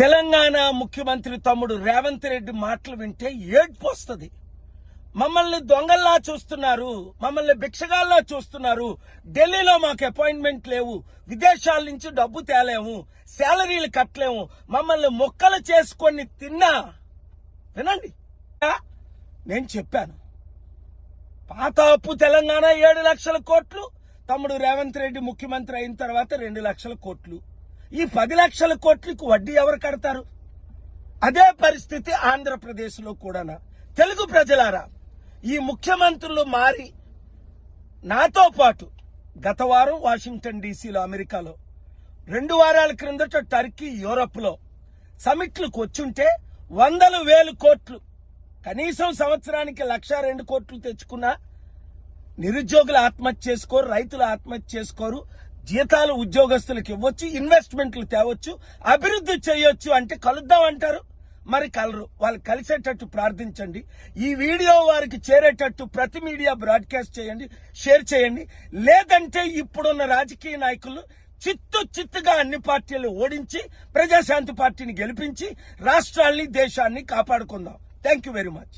తెలంగాణ ముఖ్యమంత్రి తమ్ముడు రేవంత్ రెడ్డి మాటలు వింటే ఏడ్పు వస్తుంది మమ్మల్ని దొంగల్లా చూస్తున్నారు మమ్మల్ని భిక్షగాల్లా చూస్తున్నారు. ఢిల్లీలో మాకు అపాయింట్మెంట్ లేవు విదేశాల నుంచి డబ్బు తేలేము శాలరీలు కట్టలేము మమ్మల్ని మొక్కలు చేసుకొని తిన్నా. వినండి. నేను చెప్పాను. పాత అప్పు తెలంగాణ ఏడు లక్షల కోట్లు తమ్ముడు రేవంత్ రెడ్డి ముఖ్యమంత్రి అయిన తర్వాత రెండు లక్షల కోట్లు. ఈ పది లక్షల కోట్లకు వడ్డీ ఎవరు కడతారు? అదే పరిస్థితి ఆంధ్రప్రదేశ్లో కూడా తెలుగు ప్రజలారా ఈ ముఖ్యమంత్రులు మారి నాతో పాటు గత వారం వాషింగ్టన్ డీసీలో అమెరికాలో రెండు వారాల క్రిందట టర్కీ యూరప్లో సమిట్లకు వచ్చుంటే వందల వేలు కోట్లు కనీసం సంవత్సరానికి లక్ష రెండు కోట్లు తెచ్చుకున్నా నిరుద్యోగులు ఆత్మహత్య చేసుకోరు రైతులు ఆత్మహత్య చేసుకోరు జీతాలు ఉద్యోగస్తులకు ఇవ్వచ్చు ఇన్వెస్ట్మెంట్లు తేవచ్చు అభివృద్ధి చేయొచ్చు అంటే కలుద్దాం అంటారు. మరి కలరు వాళ్ళు కలిసేటట్టు ప్రార్థించండి. ఈ వీడియో వారికి చేరేటట్టు ప్రతి మీడియా బ్రాడ్కాస్ట్ చేయండి షేర్ చేయండి. లేదంటే ఇప్పుడున్న రాజకీయ నాయకులు చిత్తు చిత్తుగా అన్ని పార్టీలు ఓడించి ప్రజాశాంతి పార్టీని గెలిపించి రాష్ట్రాల్ని దేశాన్ని కాపాడుకుందాం. Thank you very much